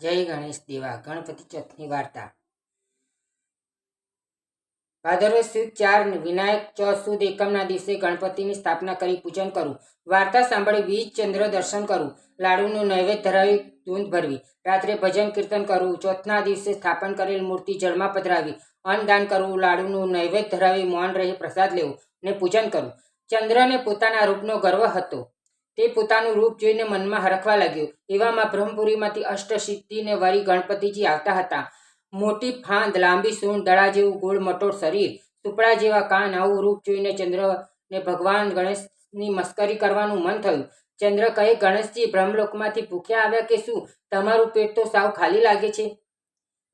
જય ગણેશ દેવા, ગણપતિ ચોથની વાર્તા. ભાદરવ સુદ ચાર વિનાયક ચોથ સુદ એકમના દિવસે ગણપતિની સ્થાપના કરી પૂજન કરવું વાર્તા સાંભળી વીજ ચંદ્ર દર્શન કરવું લાડુનું નૈવેદ્ય ધરાવી ધૂંધ ભરવી. રાત્રે ભજન કીર્તન કરવું ચોથના દિવસે સ્થાપન કરેલ મૂર્તિ જળમાં પધરાવી. અન્નદાન કરવું લાડુનું નૈવેદ્ય ધરાવી મૌન રહી પ્રસાદ લેવું ને પૂજન કરવું ચંદ્રને પોતાના રૂપનો ગર્વ હતો. તે પોતાનું રૂપ જોઈને મનમાં હરખવા લાગ્યું. એવામાં બ્રહ્મપુરીમાંથી અષ્ટસિદ્ધિને વરી ગણપતિજી આવતા હતા. મોટી ફાંદ, લાંબી સૂંઢ, દડા જેવું ગોળ, મટોળ શરીર, સુપડા જેવા કાન, આવું રૂપ જોઈને ચંદ્રને ભગવાન ગણેશની મસ્કરી કરવાનું મન થયું. ચંદ્ર કહે, ગણેશજી, બ્રહ્મલોકમાંથી ભૂખ્યા આવ્યા કે શું? તમારું પેટ તો સાવ ખાલી લાગે છે.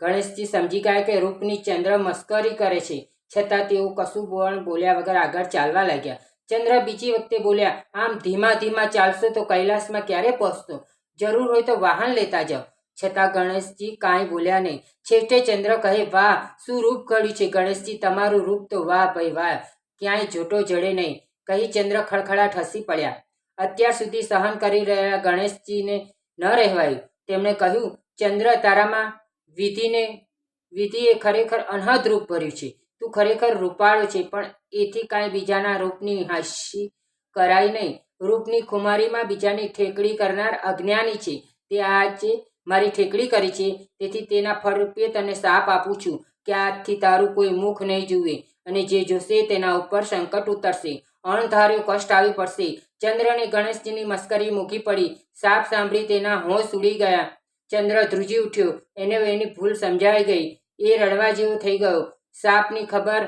ગણેશજી સમજી ગયા કે રૂપની ચંદ્ર મસ્કરી કરે છે. છતાં તેઓ કશું પણ બોલ્યા વગર આગળ ચાલવા લાગ્યા. ચંદ્ર બીજી વખતે બોલ્યા, આમ ધીમા ધીમા ચાલશો તો કૈલાસમાં ક્યારે પહોંચશો? જરૂર હોય તો વાહન લેતા જાઓ. છતાં ગણેશજી કાંઈ બોલ્યા નહીં. છેવટે ચંદ્ર કહે, વાહ, શું રૂપ ઘડ્યું છે ગણેશજી? તમારું રૂપ તો વાહ ભાઈ વાહ, ક્યાંય જોટો જડે નહીં. કહી ચંદ્ર ખડખડાટ હસી પડ્યા. અત્યાર સુધી સહન કરી રહેલા ગણેશજીને ન રહેવાયું. તેમણે કહ્યું, ચંદ્ર તારામાં વિધિને, વિધિએ ખરેખર અનહદ રૂપ ભર્યું છે. તું ખરેખર રૂપાળો છે, પણ એથી કાંઈ બીજાના રૂપની હાસી કરાય નહીં. રૂપની ખુમારીમાં બીજાની ઠેકડી કરનાર અજ્ઞાની છે. તે આજે મારી ઠેકડી કરી છે, તેથી તેના ફળરૂપે તને સાપ આપું છું કે આજથી તારું કોઈ મુખ નહીં જુએ અને જે જોશે તેના ઉપર સંકટ ઉતરશે. અણધાર્યો કષ્ટ આવી પડશે. ચંદ્રને ગણેશજીની મસ્કરી મૂકી પડી. સાપ સાંભળી તેના હોશ ઉડી ગયા. ચંદ્ર ધ્રુજી ઉઠ્યો. એને એની ભૂલ સમજાઈ ગઈ. એ રડવા જેવો થઈ ગયો. સાપની ખબર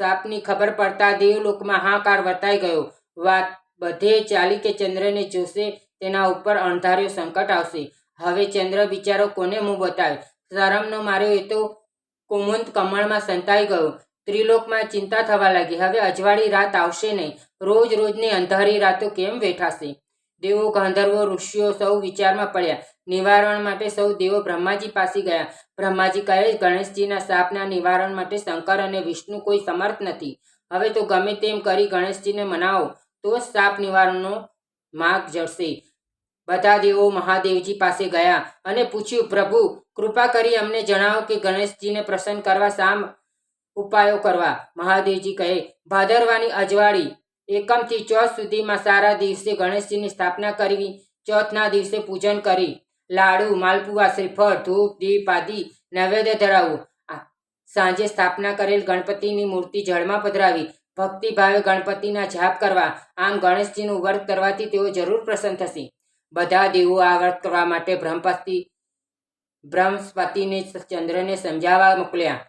સાપની ખબર પડતા દેવલોકમાં હાકાર વર્તાઈ ગયો. વાત બધે ચાલી કે ચંદ્રને જોશે તેના ઉપર અણધાર્યો સંકટ આવશે. હવે ચંદ્ર બિચારો કોને મું બતાવે? શરમનો માર્યો એ તો કુમુંત કમળમાં સંતાઈ ગયો. ત્રિલોકમાં ચિંતા થવા લાગી. હવે અજવાળી રાત આવશે નહીં. રોજ રોજની અંધારી રાતો કેમ વેઠાશે? દેવો ગાંધર્વો, ઋષિઓ સૌ વિચારમાં પડ્યા. નિવારણ માટે સૌ દેવો બ્રહ્માજી પાસે ગયા. બ્રહ્માજી કહે, ગણેશજીના શાપના નિવારણ માટે શંકર અને વિષ્ણુ કોઈ સમર્થ નથી. હવે તો ગમે તેમ કરી ગણેશજીને મનાવો. તો જ શાપ નિવારણનો માર્ગ જળશે બધા દેવો મહાદેવજી પાસે ગયા અને પૂછ્યું, પ્રભુ, કૃપા કરી અમને જણાવો કે ગણેશજીને પ્રસન્ન કરવા શા ઉપાયો કરવા? મહાદેવજી કહે, ભાદરવાની અજવાળી એકમથી ચોથ સુધીમાં સારા દિવસે ગણેશજીની સ્થાપના કરવી, ચોથના દિવસે પૂજન કરી લાડુ, માલપુઆ, શ્રીફળ, ધૂપ, દીપ આદિ નૈવેદ્ય ધરાવવું. સાંજે સ્થાપના કરેલ ગણપતિની મૂર્તિ જળમાં પધરાવી, ભક્તિભાવે ગણપતિના જાપ કરવા, આમ ગણેશજીનું વ્રત કરવાથી તેઓ જરૂર પ્રસન્ન થશે. બધા દેવો આ વ્રત કરવા માટે બ્રહ્મપતિ બ્રહ્મસ્પતિને ચંદ્રને સમજાવવા મોકલ્યા.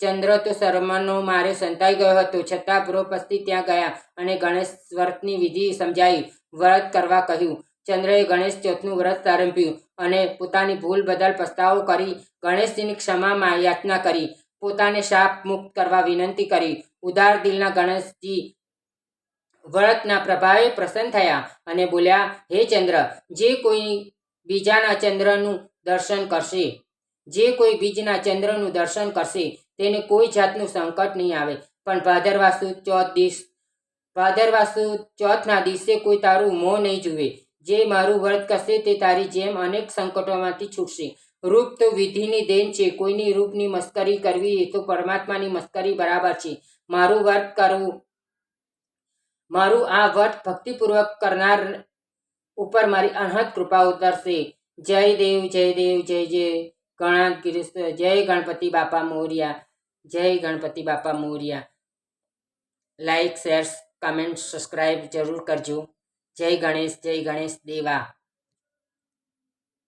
ચંદ્ર તો શર્માનો મારે સંતાઈ ગયો હતો. છતાં બૃહસ્પતિ ત્યાં ગયા અને ગણેશ વ્રતની વિધિ સમજાવી વ્રત કરવા કહ્યું. ચંદ્રએ ગણેશ ચોથનું વ્રત આરંભ્યું અને પોતાની ભૂલ બદલ પસ્તાવો કરી ગણેશજીની ક્ષમામાં યાચના કરી. પોતાને શાપ મુક્ત કરવા વિનંતી કરી. ઉદાર દિલના ગણેશજી વ્રતના પ્રભાવે પ્રસન્ન થયા અને બોલ્યા, હે ચંદ્ર, જે કોઈ બીજાના ચંદ્રનું દર્શન કરશે, જે કોઈ બીજના ચંદ્રનું દર્શન કરશે તેને કોઈ જાતનું સંકટ નહીં આવે. પણ ભાદરવા સુદ ચોથ દિવસ ભાદરવા સુદ ચોથના દિવસે કોઈ તારું મોં નહીં જુએ. જે મારું વ્રત કરશે તે તારી જેમ અનેક સંકટોમાંથી છૂટશે. રૂપ તો વિધિની દેન છે, કોઈની રૂપની મસ્કરી કરવી એ તો પરમાત્માની મસ્કરી બરાબર છે. મારું વ્રત કરવું મારું આ વ્રત ભક્તિપૂર્વક કરનાર ઉપર મારી અનહદ કૃપા ઉતરશે. જય દેવ જય દેવ, જય જય ગણાત જય ગણપતિ બાપા Morya. Jai Ganpati Bappa Morya. Like share comment subscribe જરૂર કરજો. જય ગણેશ જય ગણેશ દેવા.